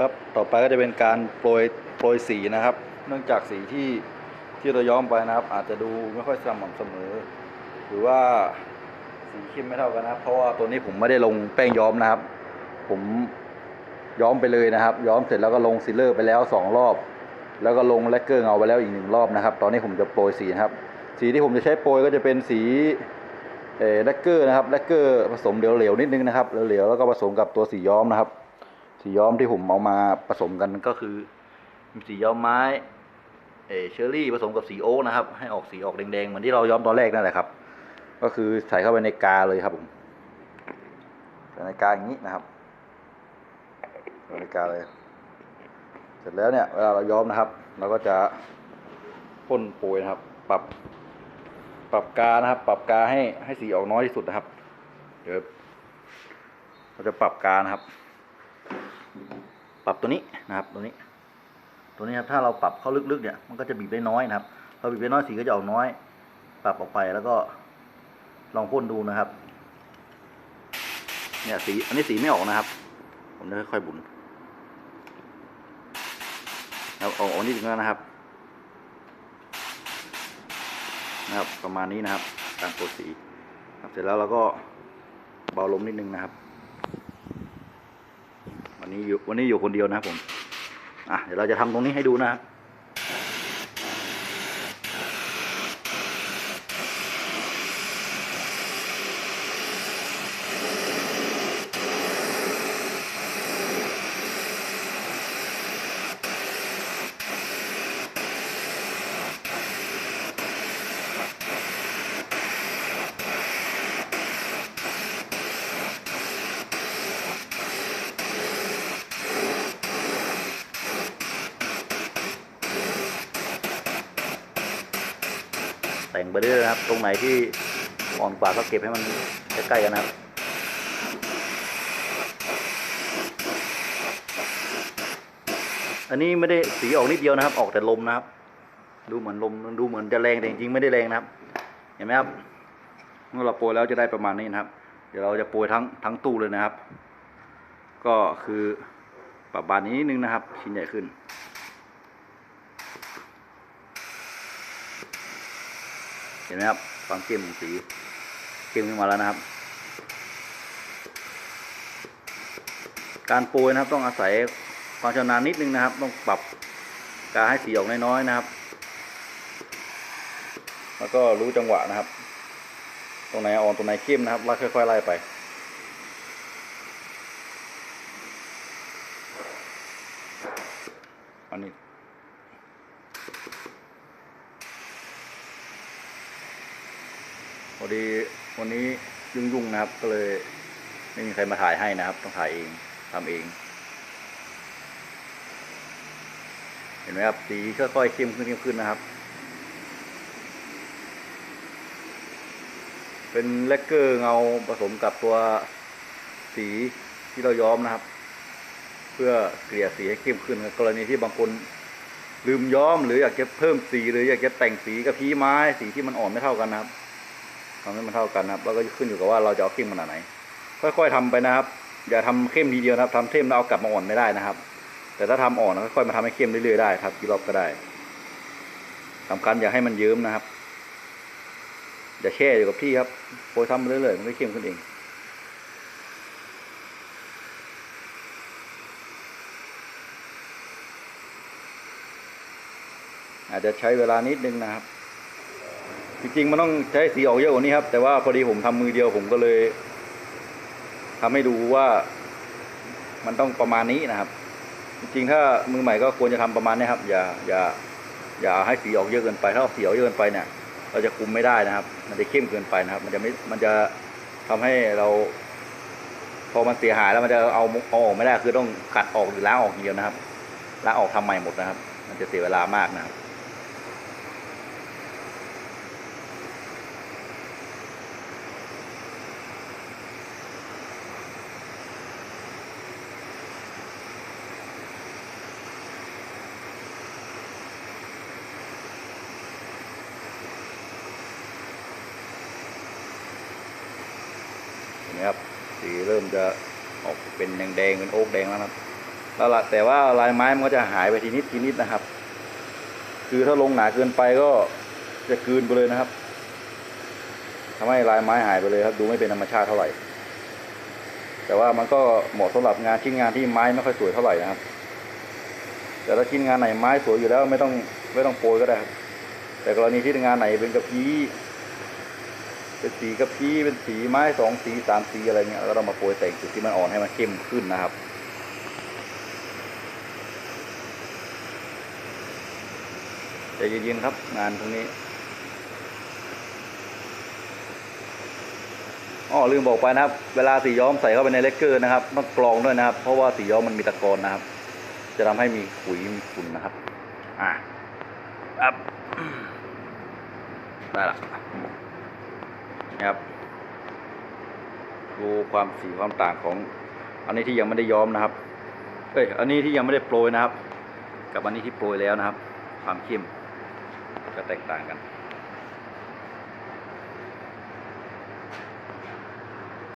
ครับต่อไปก็จะเป็นการโปรยโปรยสีนะครับ เนื่องจากสีที่ที่เราย้อมไปนะครับ อาจจะดูไม่ค่อยสม่ำเสมอ หรือว่าสีเข้มไม่เท่ากันนะเพราะว่าตัวนี้ผมไม่ได้ลงแป้งย้อมนะครับ ผมย้อมไปเลยนะครับ ย้อมเสร็จแล้วก็ลงซีลเลอร์ไปแล้วสองรอบ แล้วก็ลงแลกเกอร์เงาไปแล้วอีกหนึ่งรอบนะครับ ตอนนี้ผมจะโปรยสีนะครับ สีที่ผมจะใช้โปรยก็จะเป็นสีเอ่อแลกเกอร์นะครับแลกเกอร์ผสมเหลวๆนิดนึงนะครับเหลวๆแล้วก็ผสมกับตัวสีย้อมนะครับ สีย้อมที่ผมเอามาผสมกันก็คือมีสีย้อมไม้เอเชอร์รี่ผสมกับสีโอ๊กนะครับ ให้ออกสีออกแดงๆเหมือนที่เราย้อมตอนแรกนั่นแหละครับ ก็คือใส่เข้าไปในกาเลยครับผมใส่ในกาอย่างนี้นะครับใส่ในกาเลย เสร็จแล้วเนี่ยเวลาเราย้อมนะครับ เราก็จะพ่นโปรยนะครับ ปรับปรับกานะครับ ปรับกาให้ให้สีออกน้อยที่สุดนะครับ เดี๋ยวเราจะปรับกานะครับ ปรับตัวนี้นะครับตัวนี้ ตัวนี้ครับถ้าเราปรับเข้าลึกๆเนี่ยมันก็จะบีบได้น้อยนะครับพอบีบได้น้อยสีก็จะออกน้อย ปรับออกไปแล้วก็ลองพ่นดูนะครับ เนี่ยสีอันนี้สีไม่ออกนะครับ ผมจะค่อยๆบุนแล้วออกออกนิดนึงแล้วนะครับ นะครับ ประมาณนี้นะครับการโปรสีเสร็จแล้วเราก็เบาลมนิดนึงนะครับ นนี้อยู่วันนี้อยู่คนเดียวนะครับผมอะเดี๋ยวเราจะทำตรงนี้ให้ดูนะครับ แต่งไปเรื่อยนะครับ ตรงไหนที่อ่อนกว่าก็เก็บให้มันใกล้ๆกันนะครับอันนี้ไม่ได้สีออกนิดเดียวนะครับ ออกแต่ลมนะครับ ดูเหมือนลมดูเหมือนจะแรงแต่จริงๆไม่ได้แรงนะครับ เห็นไหมครับเมื่อเราโปรยแล้วจะได้ประมาณนี้นะครับ เดี๋ยวเราจะโปรยทั้งทั้งตู้เลยนะครับ ก็คือปรับบานนี้นิดนึงนะครับชิ้นใหญ่ขึ้น ห็นไหมครับความเข้มของสีเข้มขึ้นมาแล้วนะครับ การโปรยนะครับต้องอาศัยความชำนาญนิดนึงนะครับ ต้องปรับการให้สีออกน้อยๆนะครับ แล้วก็รู้จังหวะนะครับ ตรงไหนอ่อนตรงไหนเข้มนะครับไล่ค่อยๆไล่ไปอันนี้ อดีวันนี้ยุ่งๆนะครับ ก็เลย ไม่มีใครมาถ่ายให้นะครับ ต้องถ่ายเองทำเอง เห็นไหมครับสีค่อยๆเข้มขึ้นเข้มขึ้นนะครับ เป็นแลกเกอร์เงาผสมกับตัวสีที่เราย้อมนะครับ เพื่อเกลี่ยสีให้เข้มขึ้นกรณีที่บางคนลืมย้อมหรืออยากจะเพิ่มสีหรืออยากจะแต่งสีกับพีไม้สีที่มันอ่อนไม่เท่ากันนะครับ ทำให้มันเท่ากันนะครับแล้วก็ขึ้นอยู่กับว่าเราจะเอาเข้มขนาดไหน ค่อยๆทำไปนะครับ อย่าทำเข้มทีเดียวนะครับทำเข้มแล้วเอากลับมาอ่อนไม่ได้นะครับ แต่ถ้าทำอ่อนค่อยๆมาทำให้เข้มเรื่อยๆได้ครับกี่รอบก็ได้สำคัญอย่าให้มันเยิ้มนะครับ อย่าแช่อยู่กับที่ครับโปรยทำไปเรื่อยๆมันก็เข้มขึ้นเองอาจจะใช้เวลานิดนึงนะครับ จริงๆมันต้องใช้สีออกเยอะกว่านี้ครับ แต่ว่าพอดีผมทำมือเดียวผมก็เลยทำให้ดูว่ามันต้องประมาณนี้นะครับ จริงๆถ้ามือใหม่ก็ควรจะทำประมาณนี้ครับ อย่าอย่าอย่าให้สีออกเยอะเกินไปถ้าออกสีออกเยอะเกินไปเนี่ย เราจะคุมไม่ได้นะครับ มันจะเข้มเกินไปนะครับ มันจะไม่มันจะทำให้เรา พอมันเสียหายแล้วมันจะเอาเอาออกไม่ได้คือต้องกัดออกหรือล้างออกอย่างเดียวนะครับล้างออกทำใหม่หมดนะครับ มันจะเสียเวลามากนะครับ ห็นไหมครับสีเริ่มจะออกเป็นแดงๆเป็นโอ๊กแดงแล้วนะครับแล้วละแต่ว่าลายไม้มันก็จะหายไปทีนิดทีนิดนะครับ คือถ้าลงหนาเกินไปก็จะกืนไปเลยนะครับทำให้ลายไม้หายไปเลยครับ ดูไม่เป็นธรรมชาติเท่าไหร่ แต่ว่ามันก็เหมาะสำหรับงานชิ้นงานที่ไม้ไม่ค่อยสวยเท่าไหร่นะครับ แต่ถ้าชิ้นงานไหนไม้สวยอยู่แล้วไม่ต้องไม่ต้องโปรยก็ได้ครับแต่กรณีที่งานไหนเป็นกระพี้ เป็นสีกระพี้เป็นสีไม้สองสีสามสีอะไรเงี้ยก็ต้องมาโปรยแต่งจุดที่มันอ่อนให้มันเข้มขึ้นนะครับ ใจเย็นๆครับ งานตรงนี้อ๋อลืมบอกไปนะครับ เวลาสีย้อมใส่เข้าไปในเลกเกอร์นะครับต้องกรองด้วยนะครับ เพราะว่าสีย้อมมันมีตะกอนนะครับ จะทำให้มีขุยมีฝุ่นนะครับ อะอัพได้ละ นะครับ ดูความสีความต่างของ อันนี้ที่ยังไม่ได้ย้อมนะครับเอ้ยอันนี้ที่ยังไม่ได้โปรยนะครับ กับอันนี้ที่โปรยแล้วนะครับ ความเข้มจะแตกต่างกัน